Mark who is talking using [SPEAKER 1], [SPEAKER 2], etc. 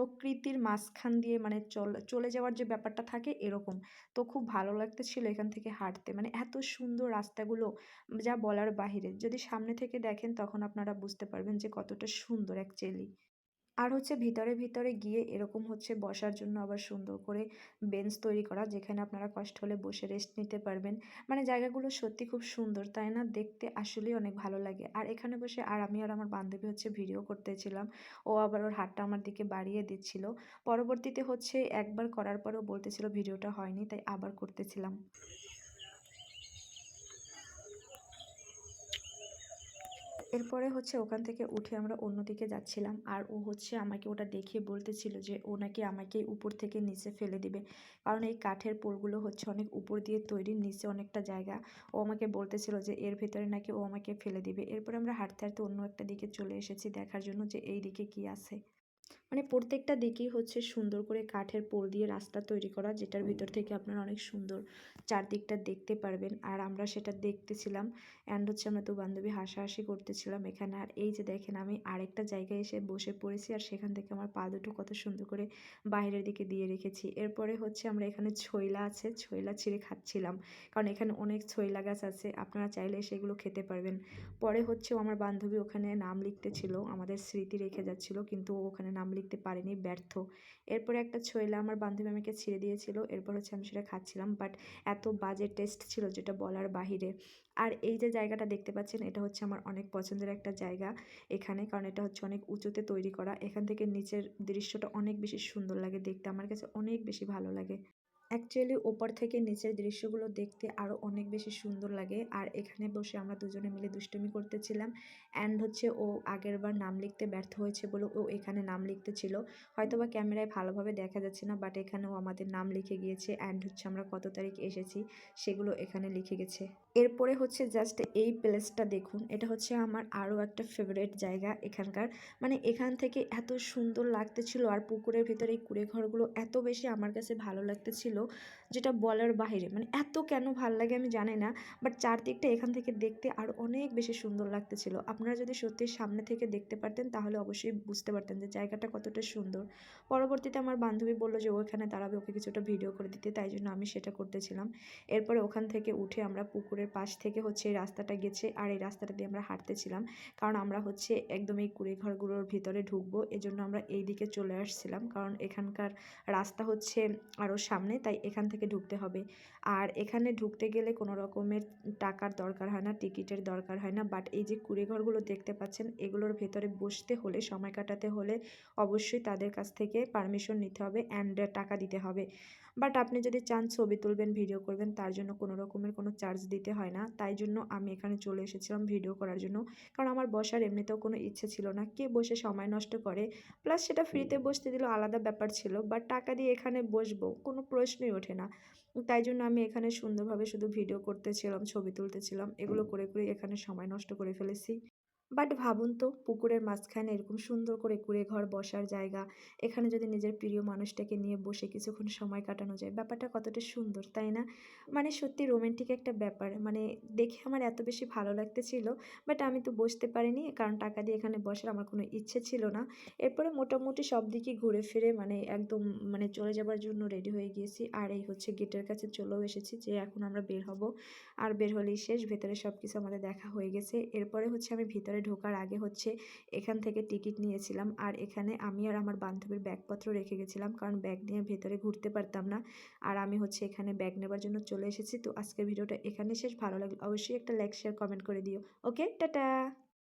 [SPEAKER 1] প্রকৃতির মাঝখান দিয়ে মানে চল যাওয়ার যে ব্যাপারটা থাকে এরকম। তো খুব ভালো লাগতেছিল এখান থেকে হাঁটতে। মানে এত সুন্দর রাস্তাগুলো যা বলার বাহিরে। যদি সামনে থেকে দেখেন তখন আপনারা বুঝতে পারবেন যে কতটা সুন্দর অ্যাকচুয়ালি আর হচ্ছে ভিতরে ভিতরে গিয়ে এরকম হচ্ছে বসার জন্য আবার সুন্দর করে বেঞ্চ তৈরি করা, যেখানে আপনারা কষ্ট হলে বসে রেস্ট নিতে পারবেন। মানে জায়গাগুলো সত্যি খুব সুন্দর, তাই না? দেখতে আসলেই অনেক ভালো লাগে। আর এখানে বসে আর আমি আর আমার বান্ধবী হচ্ছে ভিডিও করতেছিলাম। ও আবার ওর হাতটা আমার দিকে বাড়িয়ে দিচ্ছিল। পরবর্তীতে হচ্ছে একবার করার পরেও বলতেছিল, ভিডিওটা হয়নি। তাই আবার করতেছিলাম। এরপরে হচ্ছে ওখান থেকে উঠে আমরা অন্যদিকে যাচ্ছিলাম। আর ও হচ্ছে আমাকে ওটা দেখিয়ে বলতেছিল যে ও নাকি আমাকে উপর থেকে নিচে ফেলে দিবে। কারণ এই কাঠের পোলগুলো হচ্ছে অনেক উপর দিয়ে তৈরি, নিচে অনেকটা জায়গা। ও আমাকে বলতেছিল যে এর ভেতরে নাকি ও আমাকে ফেলে দিবে। এরপরে আমরা হাঁটতে হাঁটতে অন্য একটা দিকে চলে এসেছি দেখার জন্য যে এই দিকে কি আছে। মানে প্রত্যেকটা দিকেই হচ্ছে সুন্দর করে কাঠের পোল দিয়ে রাস্তা তৈরি করা যেটার ভিতর থেকে আপনারা অনেক সুন্দর চারদিকটা দেখতে পারবেন। আর আমরা সেটা দেখতেছিলাম অ্যান্ড হচ্ছে আমরা তো বান্ধবী হাসাহাসি করতেছিলাম এখানে। আর এই যে দেখেন আমি আরেকটা জায়গায় এসে বসে পড়েছি আর সেখান থেকে আমার পা দুটো কত সুন্দর করে বাইরের দিকে দিয়ে রেখেছি। এরপরে হচ্ছে আমরা এখানে ছইলা আছে ছইলা ছিঁড়ে খাচ্ছিলাম। কারণ এখানে অনেক ছইলা গাছ আছে আপনারা চাইলে সেগুলো খেতে পারবেন। পরে হচ্ছে আমার বান্ধবী ওখানে নাম লিখতেছিল আমাদের স্মৃতি রেখে যাচ্ছিল কিন্তু ওখানে নাম লিখতে পারিনি, ব্যর্থ। এরপরে একটা ছয়লা আমার বান্ধবী আমাকে ছিঁড়ে দিয়েছিল, এরপর হচ্ছে আমি সেটা খাচ্ছিলাম বাট এত বাজে টেস্ট ছিল যেটা বলার বাহিরে। আর এই যে জায়গাটা দেখতে পাচ্ছেন, এটা হচ্ছে আমার অনেক পছন্দের একটা জায়গা এখানে, কারণ এটা হচ্ছে অনেক উঁচুতে তৈরি করা। এখান থেকে নিচের দৃশ্যটা অনেক বেশি সুন্দর লাগে, দেখতে আমার কাছে অনেক বেশি ভালো লাগে। অ্যাকচুয়ালি ওপর থেকে নিচের দৃশ্যগুলো দেখতে আরও অনেক বেশি সুন্দর লাগে। আর এখানে বসে আমরা দুজনে মিলে দুষ্টুমি করতেছিলাম। অ্যান্ড হচ্ছে ও আগের বার নাম লিখতে ব্যর্থ হয়েছে বলে ও এখানে নাম লিখতে ছিল। হয়তো বা ক্যামেরায় ভালোভাবে দেখা যাচ্ছে না বাট এখানেও আমাদের নাম লিখে গিয়েছে। অ্যান্ড হচ্ছে আমরা কত তারিখ এসেছি সেগুলো এখানে লিখে গেছে। এরপরে হচ্ছে জাস্ট এই প্লেসটা দেখুন। এটা হচ্ছে আমার আরও একটা ফেভারেট জায়গা এখানকার। মানে এখান থেকে এত সুন্দর লাগতেছিল আর পুকুরের ভিতরে এই কুড়ে ঘরগুলো এত বেশি আমার কাছে ভালো লাগতেছিল। entendeu? যেটা বলার বাহিরে। মানে এত কেন ভালো লাগে আমি জানি না বাট চারদিকটা এখান থেকে দেখতে আরও অনেক বেশি সুন্দর লাগতেছিল। আপনারা যদি সত্যি সামনে থেকে দেখতে পারতেন, তাহলে অবশ্যই বুঝতে পারতেন যে জায়গাটা কতটা সুন্দর। পরবর্তীতে আমার বান্ধবী বলল যে ওখানে দাঁড়াবে, ওকে কিছুটা ভিডিও করে দিতে। তাই জন্য আমি সেটা করতেছিলাম। এরপরে ওখান থেকে উঠে আমরা পুকুরের পাশ থেকে হচ্ছে এই রাস্তাটা গেছে, আর এই রাস্তাটা দিয়ে আমরা হাঁটতেছিলাম। কারণ আমরা হচ্ছে একদম এই কুড়ে ঘরগুলোর ভিতরে ঢুকবো, এজন্য আমরা এই দিকে চলে আসছিলাম। কারণ এখানকার রাস্তা হচ্ছে আরও সামনে, তাই এখান থেকে ঢুকতে হবে। আর এখানে ঢুকতে গেলে কোনো রকমের টাকার দরকার হয় না, টিকিটের দরকার হয় না। বাট এই যে কুড়েঘরগুলো দেখতে পাচ্ছেন, এগুলোর ভেতরে বসতে হলে, সময় কাটাতে হলে অবশ্যই তাদের কাছ থেকে পারমিশন নিতে হবে অ্যান্ড টাকা দিতে হবে। বাট আপনি যদি চান ছবি তুলবেন ভিডিও করবেন, তার জন্য কোনো রকমের কোনো চার্জ দিতে হয় না। তাই জন্য আমি এখানে চলে এসেছিলাম ভিডিও করার জন্য। কারণ আমার বসার এমনিতেও কোনো ইচ্ছে ছিল না। কে বসে সময় নষ্ট করে? প্লাস সেটা ফ্রিতে বসতে দিলেও আলাদা ব্যাপার ছিল। বাট টাকা দিয়ে এখানে বসবো, কোনো প্রশ্নই ওঠে না। তাই জন্য আমি এখানে সুন্দরভাবে শুধু ভিডিও করতেছিলাম, ছবি তুলতেছিলাম। এগুলো করে করে এখানে সময় নষ্ট করে ফেলেছি। বাট ভাবুন তো, পুকুরের মাঝখানে এরকম সুন্দর করে কুড়ে ঘর বসার জায়গা, এখানে যদি নিজের প্রিয় মানুষটাকে নিয়ে বসে কিছুক্ষণ সময় কাটানো যায়, ব্যাপারটা কতটা সুন্দর, তাই না? মানে সত্যি রোমান্টিক একটা ব্যাপার মানে দেখে আমার এত বেশি ভালো লাগতেছিল বাট আমি তো বসতে পারিনি, কারণ টাকা দিয়ে এখানে বসার আমার কোনো ইচ্ছে ছিল না। এরপরে মোটামুটি সব দিকে ঘুরে ফিরে মানে একদম মানে চলে যাবার জন্য রেডি হয়ে গিয়েছি, আর এই হচ্ছে গেটের কাছে চলেও এসেছি যে এখন আমরা বের হব, আর বের হলেই শেষ, ভেতরে সব কিছু আমাদের দেখা হয়ে গেছে, এরপরে হচ্ছে আমি ভিতরে ঢোকার আগে হচ্ছে এখান থেকে টিকিট নিয়েছিলাম। আর এখানে আমি আর আমার বান্ধবীর ব্যাগপত্র রেখে গেছিলাম, কারণ ব্যাগ নিয়ে ভেতরে ঘুরতে পারতাম না। আর আমি হচ্ছে এখানে ব্যাগ নেবার জন্য চলে এসেছি। তো আজকের ভিডিওটা এখানে শেষ। ভালো লাগল অবশ্যই একটা লাইক শেয়ার কমেন্ট করে দিও। Okay tata!